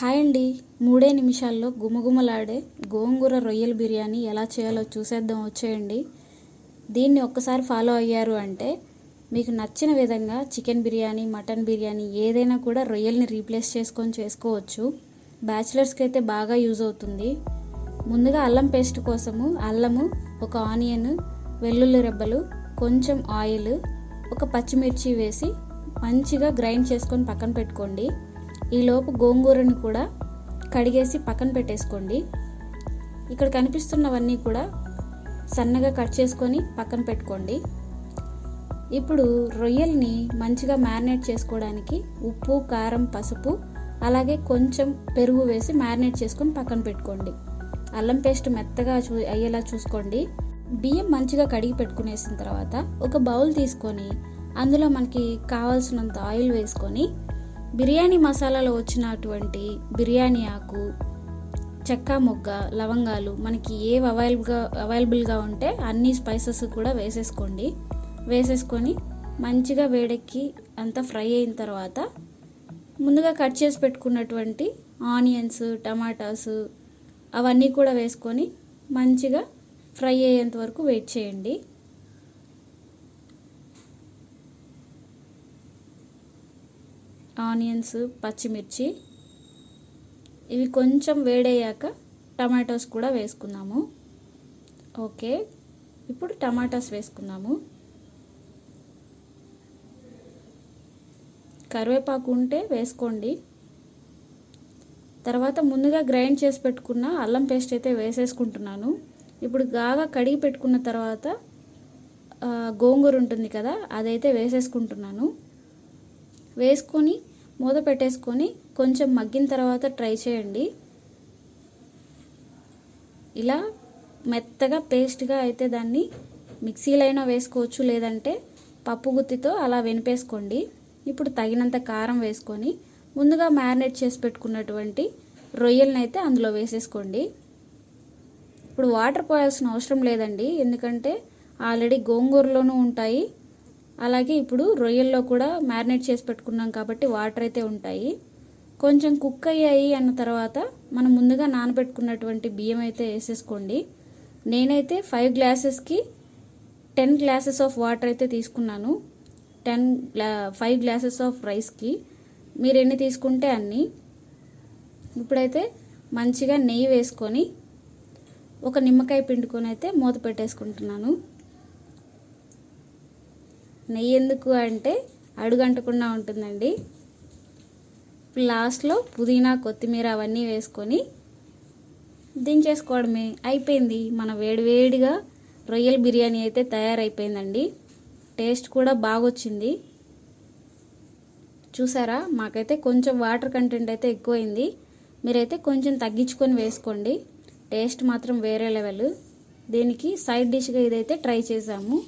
Hi అండి. మూడే నిమిషాల్లో గుమగుమలాడే గోంగూర రొయ్యల బిర్యానీ ఎలా చేయాలో చూసేద్దాం వచ్చేయండి. దీన్ని ఒక్కసారి ఫాలో అయ్యారు అంటే మీకు నచ్చిన విధంగా చికెన్ బిర్యానీ మటన్ బిర్యానీ ఏదైనా కూడా రొయ్యల్ని రీప్లేస్ చేసుకొని చేసుకోవచ్చు. బ్యాచిలర్స్కి అయితే బాగా యూజ్ అవుతుంది. ముందుగా అల్లం పేస్ట్ కోసము అల్లము ఒక ఆనియన్ వెల్లుల్లి రెబ్బలు కొంచెం ఆయిల్ ఒక పచ్చిమిర్చి వేసి మంచిగా గ్రైండ్ చేసుకొని పక్కన పెట్టుకోండి. ఈలోపు గోంగూరని కూడా కడిగేసి పక్కన పెట్టేసుకోండి. ఇక్కడ కనిపిస్తున్నవన్నీ కూడా సన్నగా కట్ చేసుకొని పక్కన పెట్టుకోండి. ఇప్పుడు రొయ్యల్ని మంచిగా మ్యారినేట్ చేసుకోవడానికి ఉప్పు కారం పసుపు అలాగే కొంచెం పెరుగు వేసి మ్యారినేట్ చేసుకొని పక్కన పెట్టుకోండి. అల్లం పేస్ట్ మెత్తగా చూ అయ్యేలా చూసుకోండి. బియ్యం మంచిగా కడిగి పెట్టుకునేసిన తర్వాత ఒక బౌల్ తీసుకొని అందులో మనకి కావాల్సినంత ఆయిల్ వేసుకొని బిర్యానీ మసాలాలో వచ్చినటువంటి బిర్యానీ ఆకు చెక్క మొగ్గ లవంగాలు మనకి ఏవి అవైలబుల్గా అవైలబుల్గా ఉంటే అన్ని స్పైసెస్ కూడా వేసేసుకోండి. వేసేసుకొని మంచిగా వేడెక్కి అంతా ఫ్రై అయిన తర్వాత ముందుగా కట్ చేసి పెట్టుకున్నటువంటి ఆనియన్స్ టమాటాస్ అవన్నీ కూడా వేసుకొని మంచిగా ఫ్రై అయ్యేంత వరకు వెయిట్ చేయండి. ఆనియన్స్ పచ్చిమిర్చి. ఇవి కొంచెం వేడయ్యాక టమాటోస్ కూడా వేసుకుందాము. ఓకే ఇప్పుడు టమాటాస్ వేసుకుందాము. కరివేపాకు ఉంటే వేసుకోండి. తర్వాత ముందుగా గ్రైండ్ చేసి పెట్టుకున్న అల్లం పేస్ట్ అయితే వేసేసుకుంటున్నాను. ఇప్పుడు బాగా కడిగి పెట్టుకున్న తర్వాత గోంగూర ఉంటుంది కదా అదైతే వేసేసుకుంటున్నాను. వేసుకొని మూత పెట్టేసుకొని కొంచెం మగ్గిన తర్వాత ట్రై చేయండి. ఇలా మెత్తగా పేస్ట్గా అయితే దాన్ని మిక్సీలైనా వేసుకోవచ్చు లేదంటే పప్పు గుత్తితో అలా వెనిపేసుకోండి. ఇప్పుడు తగినంత కారం వేసుకొని ముందుగా మ్యారినేట్ చేసి పెట్టుకున్నటువంటి రొయ్యలనైతే అందులో వేసేసుకోండి. ఇప్పుడు వాటర్ పోయాల్సిన అవసరం లేదండి ఎందుకంటే ఆల్రెడీ గోంగూరలోనూ ఉంటాయి. అలాగే ఇప్పుడు రొయ్యల్లో కూడా మ్యారినేట్ చేసి పెట్టుకున్నాం కాబట్టి వాటర్ అయితే ఉంటాయి. కొంచెం కుక్ అయ్యాయి అన్న తర్వాత మనం ముందుగా నానబెట్టుకున్నటువంటి బియ్యం అయితే వేసేసుకోండి. నేనైతే ఫైవ్ గ్లాసెస్కి టెన్ గ్లాసెస్ ఆఫ్ వాటర్ అయితే తీసుకున్నాను. టెన్ గ్లా ఫైవ్ గ్లాసెస్ ఆఫ్ రైస్కి. మీరు ఎన్ని తీసుకుంటే అన్ని. ఇప్పుడైతే మంచిగా నెయ్యి వేసుకొని ఒక నిమ్మకాయ పిండుకొని అయితే మూత పెట్టేసుకుంటున్నాను. నెయ్యి ఎందుకు అంటే అడుగంటకుండా ఉంటుందండి. లాస్ట్లో పుదీనా కొత్తిమీర అవన్నీ వేసుకొని దించేసుకోవడమే. అయిపోయింది. మన వేడివేడిగా రొయ్యల బిర్యానీ అయితే తయారైపోయిందండి. టేస్ట్ కూడా బాగొచ్చింది. చూసారా? మాకైతే కొంచెం వాటర్ కంటెంట్ అయితే ఎక్కువైంది. మీరైతే కొంచెం తగ్గించుకొని వేసుకోండి. టేస్ట్ మాత్రం వేరే లెవెల్. దీనికి సైడ్ డిష్గా ఇదైతే ట్రై చేసాము.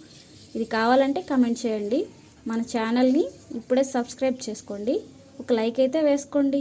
ఇది కావాలంటే కమెంట్ చేయండి. మన ఛానల్ని ఇప్పుడే సబ్స్క్రైబ్ చేసుకోండి. ఒక లైక్ అయితే వేసుకోండి.